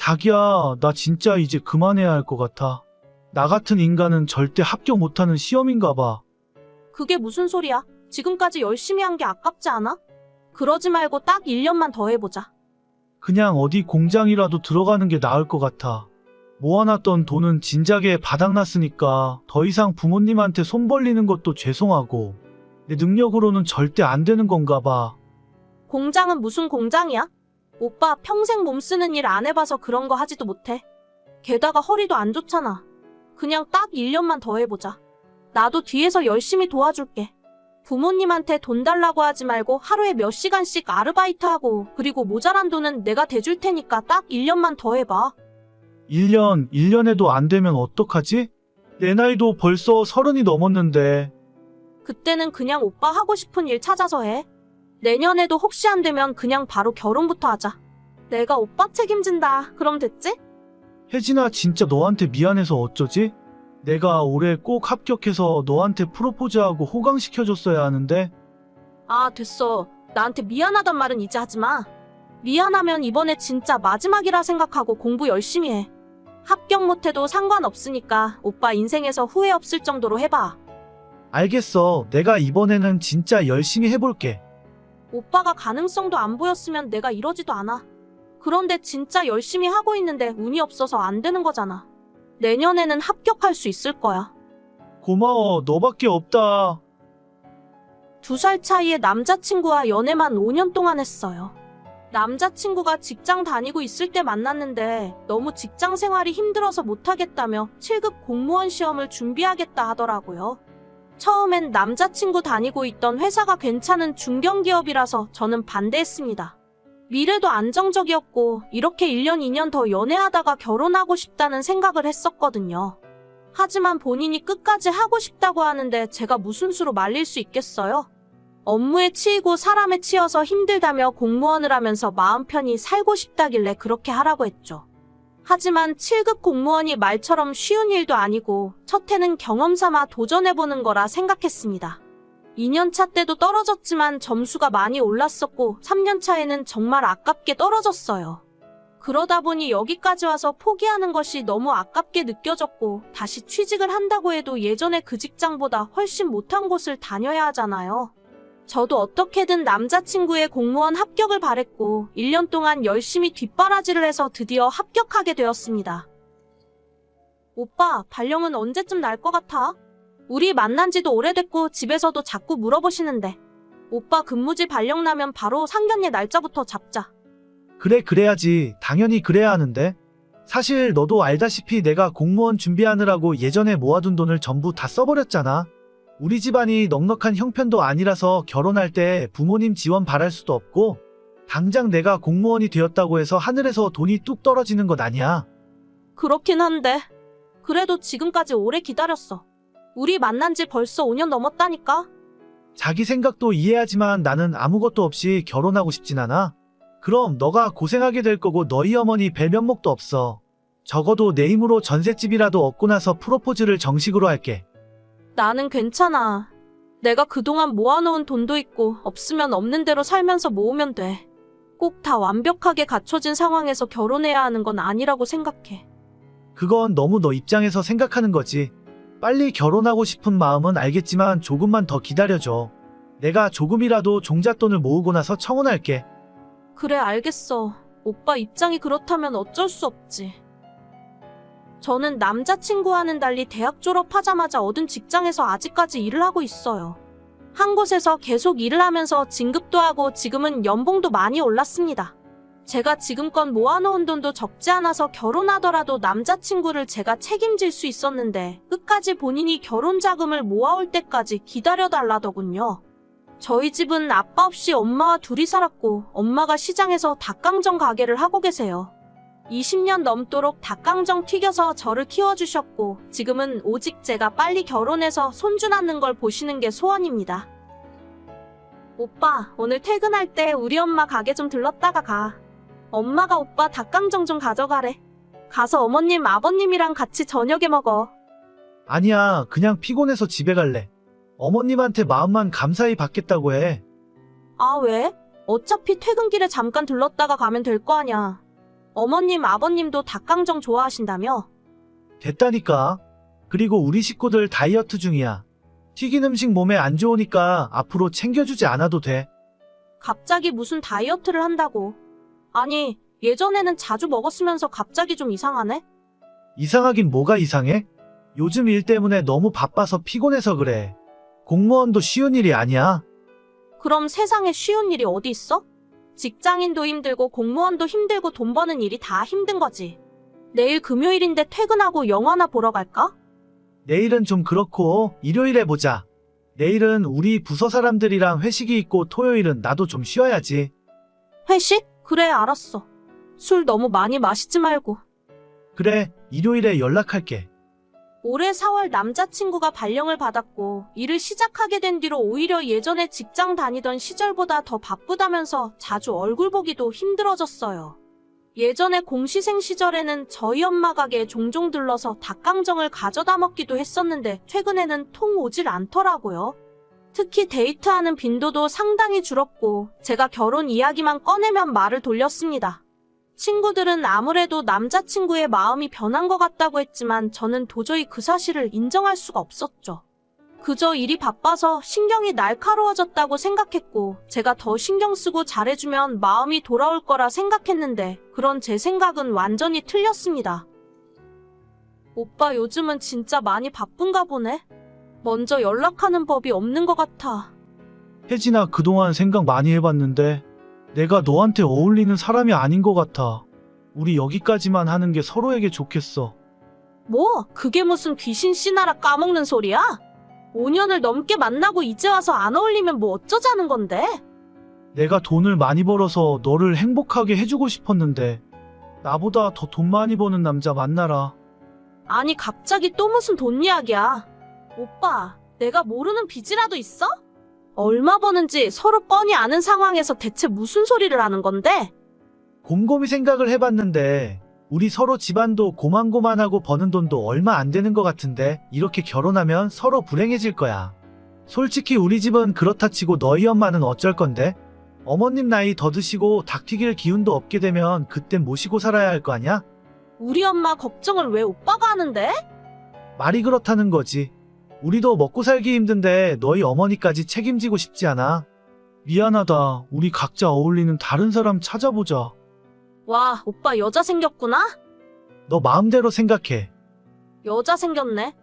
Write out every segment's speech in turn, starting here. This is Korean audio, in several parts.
자기야, 나 진짜 이제 그만해야 할 것 같아. 나 같은 인간은 절대 합격 못하는 시험인가 봐. 그게 무슨 소리야? 지금까지 열심히 한 게 아깝지 않아? 그러지 말고 딱 1년만 더 해보자. 그냥 어디 공장이라도 들어가는 게 나을 것 같아. 모아놨던 돈은 진작에 바닥났으니까 더 이상 부모님한테 손 벌리는 것도 죄송하고 내 능력으로는 절대 안 되는 건가 봐. 공장은 무슨 공장이야? 오빠 평생 몸 쓰는 일 안 해봐서 그런 거 하지도 못해. 게다가 허리도 안 좋잖아. 그냥 딱 1년만 더 해보자. 나도 뒤에서 열심히 도와줄게. 부모님한테 돈 달라고 하지 말고 하루에 몇 시간씩 아르바이트하고 그리고 모자란 돈은 내가 대줄 테니까 딱 1년만 더 해봐. 1년, 1년에도 안 되면 어떡하지? 내 나이도 벌써 서른이 넘었는데 그때는 그냥 오빠 하고 싶은 일 찾아서 해. 내년에도 혹시 안 되면 그냥 바로 결혼부터 하자. 내가 오빠 책임진다. 그럼 됐지? 혜진아 진짜 너한테 미안해서 어쩌지? 내가 올해 꼭 합격해서 너한테 프로포즈하고 호강시켜줬어야 하는데 아, 됐어. 나한테 미안하단 말은 이제 하지 마. 미안하면 이번에 진짜 마지막이라 생각하고 공부 열심히 해. 합격 못해도 상관없으니까 오빠 인생에서 후회 없을 정도로 해봐. 알겠어. 내가 이번에는 진짜 열심히 해볼게. 오빠가 가능성도 안 보였으면 내가 이러지도 않아. 그런데 진짜 열심히 하고 있는데 운이 없어서 안 되는 거잖아. 내년에는 합격할 수 있을 거야. 고마워. 너밖에 없다. 두 살 차이의 남자친구와 연애만 5년 동안 했어요. 남자친구가 직장 다니고 있을 때 만났는데 너무 직장 생활이 힘들어서 못하겠다며 7급 공무원 시험을 준비하겠다 하더라고요. 처음엔 남자친구 다니고 있던 회사가 괜찮은 중견기업이라서 저는 반대했습니다. 미래도 안정적이었고 이렇게 1년 2년 더 연애하다가 결혼하고 싶다는 생각을 했었거든요. 하지만 본인이 끝까지 하고 싶다고 하는데 제가 무슨 수로 말릴 수 있겠어요? 업무에 치이고 사람에 치여서 힘들다며 공무원을 하면서 마음 편히 살고 싶다길래 그렇게 하라고 했죠. 하지만 7급 공무원이 말처럼 쉬운 일도 아니고 첫 해는 경험 삼아 도전해보는 거라 생각했습니다. 2년차 때도 떨어졌지만 점수가 많이 올랐었고 3년차에는 정말 아깝게 떨어졌어요. 그러다 보니 여기까지 와서 포기하는 것이 너무 아깝게 느껴졌고 다시 취직을 한다고 해도 예전에 그 직장보다 훨씬 못한 곳을 다녀야 하잖아요. 저도 어떻게든 남자친구의 공무원 합격을 바랬고 1년 동안 열심히 뒷바라지를 해서 드디어 합격하게 되었습니다. 오빠, 발령은 언제쯤 날 것 같아? 우리 만난 지도 오래됐고 집에서도 자꾸 물어보시는데. 오빠 근무지 발령 나면 바로 상견례 날짜부터 잡자. 그래, 그래야지. 당연히 그래야 하는데. 사실 너도 알다시피 내가 공무원 준비하느라고 예전에 모아둔 돈을 전부 다 써버렸잖아. 우리 집안이 넉넉한 형편도 아니라서 결혼할 때 부모님 지원 바랄 수도 없고, 당장 내가 공무원이 되었다고 해서 하늘에서 돈이 뚝 떨어지는 것 아니야. 그렇긴 한데. 그래도 지금까지 오래 기다렸어. 우리 만난 지 벌써 5년 넘었다니까? 자기 생각도 이해하지만 나는 아무것도 없이 결혼하고 싶진 않아. 그럼 너가 고생하게 될 거고 너희 어머니 뵐 면목도 없어. 적어도 내 힘으로 전셋집이라도 얻고 나서 프로포즈를 정식으로 할게. 나는 괜찮아. 내가 그동안 모아놓은 돈도 있고 없으면 없는 대로 살면서 모으면 돼. 꼭 다 완벽하게 갖춰진 상황에서 결혼해야 하는 건 아니라고 생각해. 그건 너무 너 입장에서 생각하는 거지. 빨리 결혼하고 싶은 마음은 알겠지만 조금만 더 기다려줘. 내가 조금이라도 종잣돈을 모으고 나서 청혼할게. 그래, 알겠어. 오빠 입장이 그렇다면 어쩔 수 없지. 저는 남자친구와는 달리 대학 졸업하자마자 얻은 직장에서 아직까지 일을 하고 있어요. 한 곳에서 계속 일을 하면서 진급도 하고 지금은 연봉도 많이 올랐습니다. 제가 지금껏 모아놓은 돈도 적지 않아서 결혼하더라도 남자친구를 제가 책임질 수 있었는데 끝까지 본인이 결혼 자금을 모아올 때까지 기다려달라더군요. 저희 집은 아빠 없이 엄마와 둘이 살았고 엄마가 시장에서 닭강정 가게를 하고 계세요. 20년 넘도록 닭강정 튀겨서 저를 키워주셨고 지금은 오직 제가 빨리 결혼해서 손주 낳는 걸 보시는 게 소원입니다. 오빠, 오늘 퇴근할 때 우리 엄마 가게 좀 들렀다가 가. 엄마가 오빠 닭강정 좀 가져가래. 가서 어머님, 아버님이랑 같이 저녁에 먹어. 아니야, 그냥 피곤해서 집에 갈래. 어머님한테 마음만 감사히 받겠다고 해. 아, 왜? 어차피 퇴근길에 잠깐 들렀다가 가면 될 거 아냐. 어머님, 아버님도 닭강정 좋아하신다며? 됐다니까. 그리고 우리 식구들 다이어트 중이야. 튀긴 음식 몸에 안 좋으니까 앞으로 챙겨주지 않아도 돼. 갑자기 무슨 다이어트를 한다고. 아니, 예전에는 자주 먹었으면서 갑자기 좀 이상하네? 이상하긴 뭐가 이상해? 요즘 일 때문에 너무 바빠서 피곤해서 그래. 공무원도 쉬운 일이 아니야. 그럼 세상에 쉬운 일이 어디 있어? 직장인도 힘들고 공무원도 힘들고 돈 버는 일이 다 힘든 거지. 내일 금요일인데 퇴근하고 영화나 보러 갈까? 내일은 좀 그렇고 일요일에 보자. 내일은 우리 부서 사람들이랑 회식이 있고 토요일은 나도 좀 쉬어야지. 회식? 그래, 알았어. 술 너무 많이 마시지 말고. 그래, 일요일에 연락할게. 올해 4월 남자친구가 발령을 받았고 일을 시작하게 된 뒤로 오히려 예전에 직장 다니던 시절보다 더 바쁘다면서 자주 얼굴 보기도 힘들어졌어요. 예전에 공시생 시절에는 저희 엄마 가게에 종종 들러서 닭강정을 가져다 먹기도 했었는데 최근에는 통 오질 않더라고요. 특히 데이트하는 빈도도 상당히 줄었고 제가 결혼 이야기만 꺼내면 말을 돌렸습니다. 친구들은 아무래도 남자친구의 마음이 변한 것 같다고 했지만 저는 도저히 그 사실을 인정할 수가 없었죠. 그저 일이 바빠서 신경이 날카로워졌다고 생각했고 제가 더 신경 쓰고 잘해주면 마음이 돌아올 거라 생각했는데 그런 제 생각은 완전히 틀렸습니다. 오빠 요즘은 진짜 많이 바쁜가 보네. 먼저 연락하는 법이 없는 것 같아. 혜진아, 그동안 생각 많이 해봤는데 내가 너한테 어울리는 사람이 아닌 것 같아. 우리 여기까지만 하는 게 서로에게 좋겠어. 뭐? 그게 무슨 귀신 씨나라 까먹는 소리야? 5년을 넘게 만나고 이제 와서 안 어울리면 뭐 어쩌자는 건데? 내가 돈을 많이 벌어서 너를 행복하게 해주고 싶었는데 나보다 더 돈 많이 버는 남자 만나라. 아니 갑자기 또 무슨 돈 이야기야? 오빠, 내가 모르는 빚이라도 있어? 얼마 버는지 서로 뻔히 아는 상황에서 대체 무슨 소리를 하는 건데? 곰곰이 생각을 해봤는데 우리 서로 집안도 고만고만하고 버는 돈도 얼마 안 되는 것 같은데 이렇게 결혼하면 서로 불행해질 거야. 솔직히 우리 집은 그렇다 치고 너희 엄마는 어쩔 건데? 어머님 나이 더 드시고 닭 튀길 기운도 없게 되면 그땐 모시고 살아야 할 거 아냐? 우리 엄마 걱정을 왜 오빠가 하는데? 말이 그렇다는 거지. 우리도 먹고 살기 힘든데 너희 어머니까지 책임지고 싶지 않아. 미안하다. 우리 각자 어울리는 다른 사람 찾아보자. 와, 오빠 여자 생겼구나? 너 마음대로 생각해. 여자 생겼네.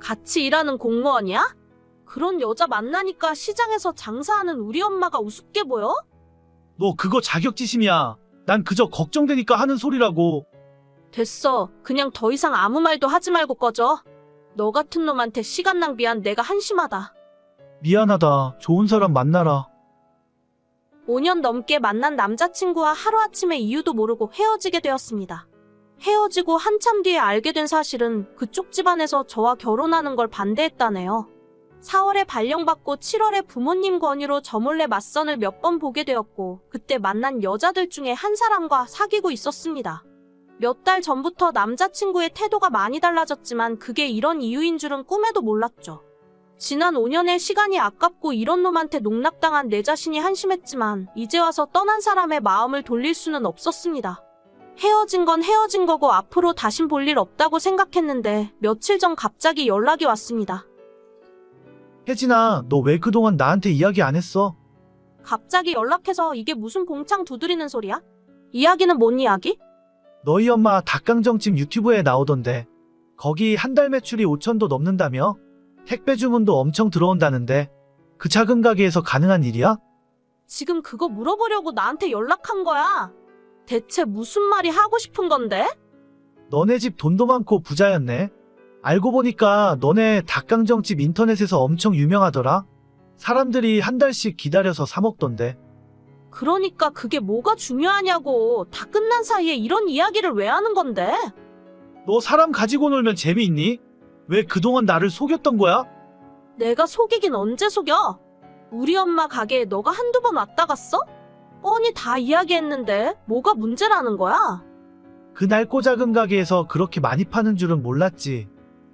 같이 일하는 공무원이야? 그런 여자 만나니까 시장에서 장사하는 우리 엄마가 우습게 보여? 너 그거 자격지심이야. 난 그저 걱정되니까 하는 소리라고. 됐어. 그냥 더 이상 아무 말도 하지 말고 꺼져. 너 같은 놈한테 시간 낭비한 내가 한심하다. 미안하다. 좋은 사람 만나라. 5년 넘게 만난 남자친구와 하루아침에 이유도 모르고 헤어지게 되었습니다. 헤어지고 한참 뒤에 알게 된 사실은 그쪽 집안에서 저와 결혼하는 걸 반대했다네요. 4월에 발령받고 7월에 부모님 권유로 저 몰래 맞선을 몇 번 보게 되었고 그때 만난 여자들 중에 한 사람과 사귀고 있었습니다. 몇 달 전부터 남자친구의 태도가 많이 달라졌지만 그게 이런 이유인 줄은 꿈에도 몰랐죠. 지난 5년의 시간이 아깝고 이런 놈한테 농락당한 내 자신이 한심했지만 이제 와서 떠난 사람의 마음을 돌릴 수는 없었습니다. 헤어진 건 헤어진 거고 앞으로 다신 볼 일 없다고 생각했는데 며칠 전 갑자기 연락이 왔습니다. 혜진아, 너 왜 그동안 나한테 이야기 안 했어? 갑자기 연락해서 이게 무슨 봉창 두드리는 소리야? 이야기는 뭔 이야기? 너희 엄마 닭강정집 유튜브에 나오던데. 거기 한 달 매출이 5천도 넘는다며? 택배 주문도 엄청 들어온다는데. 그 작은 가게에서 가능한 일이야? 지금 그거 물어보려고 나한테 연락한 거야. 대체 무슨 말이 하고 싶은 건데? 너네 집 돈도 많고 부자였네. 알고 보니까 너네 닭강정집 인터넷에서 엄청 유명하더라. 사람들이 한 달씩 기다려서 사 먹던데. 그러니까 그게 뭐가 중요하냐고. 다 끝난 사이에 이런 이야기를 왜 하는 건데? 너 사람 가지고 놀면 재미있니? 왜 그동안 나를 속였던 거야? 내가 속이긴 언제 속여? 우리 엄마 가게에 너가 한두 번 왔다 갔어? 뻔히 다 이야기했는데 뭐가 문제라는 거야? 그 낡고 작은 가게에서 그렇게 많이 파는 줄은 몰랐지.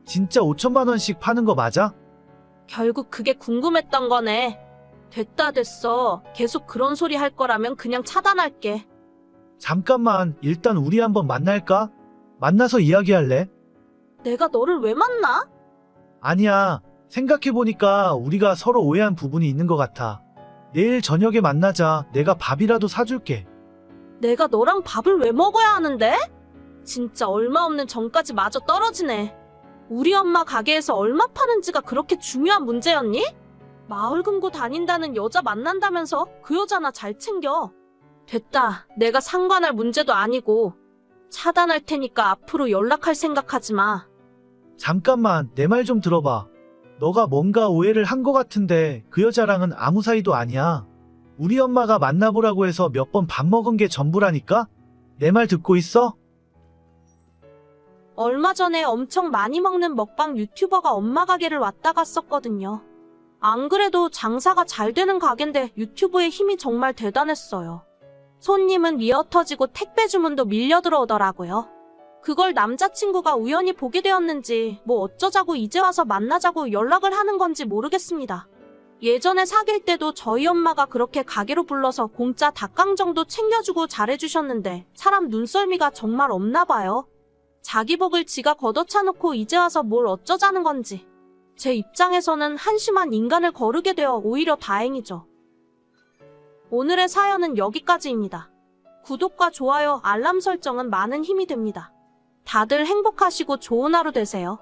진짜 5천만 원씩 파는 거 맞아? 결국 그게 궁금했던 거네. 됐다 됐어. 계속 그런 소리 할 거라면 그냥 차단할게. 잠깐만, 일단 우리 한번 만날까? 만나서 이야기할래? 내가 너를 왜 만나? 아니야. 생각해보니까 우리가 서로 오해한 부분이 있는 것 같아. 내일 저녁에 만나자. 내가 밥이라도 사줄게. 내가 너랑 밥을 왜 먹어야 하는데? 진짜 얼마 없는 전까지 마저 떨어지네. 우리 엄마 가게에서 얼마 파는지가 그렇게 중요한 문제였니? 마을 금고 다닌다는 여자 만난다면서 그 여자나 잘 챙겨. 됐다. 내가 상관할 문제도 아니고. 차단할 테니까 앞으로 연락할 생각하지 마. 잠깐만, 내 말 좀 들어봐. 너가 뭔가 오해를 한 것 같은데 그 여자랑은 아무 사이도 아니야. 우리 엄마가 만나보라고 해서 몇 번 밥 먹은 게 전부라니까? 내 말 듣고 있어? 얼마 전에 엄청 많이 먹는 먹방 유튜버가 엄마 가게를 왔다 갔었거든요. 안 그래도 장사가 잘 되는 가게인데 유튜브의 힘이 정말 대단했어요. 손님은 미어 터지고 택배 주문도 밀려 들어오더라고요. 그걸 남자친구가 우연히 보게 되었는지 뭐 어쩌자고 이제 와서 만나자고 연락을 하는 건지 모르겠습니다. 예전에 사귈 때도 저희 엄마가 그렇게 가게로 불러서 공짜 닭강 정도 챙겨주고 잘해주셨는데 사람 눈썰미가 정말 없나 봐요. 자기 복을 지가 걷어차놓고 이제 와서 뭘 어쩌자는 건지. 제 입장에서는 한심한 인간을 거르게 되어 오히려 다행이죠. 오늘의 사연은 여기까지입니다. 구독과 좋아요, 알람 설정은 많은 힘이 됩니다. 다들 행복하시고 좋은 하루 되세요.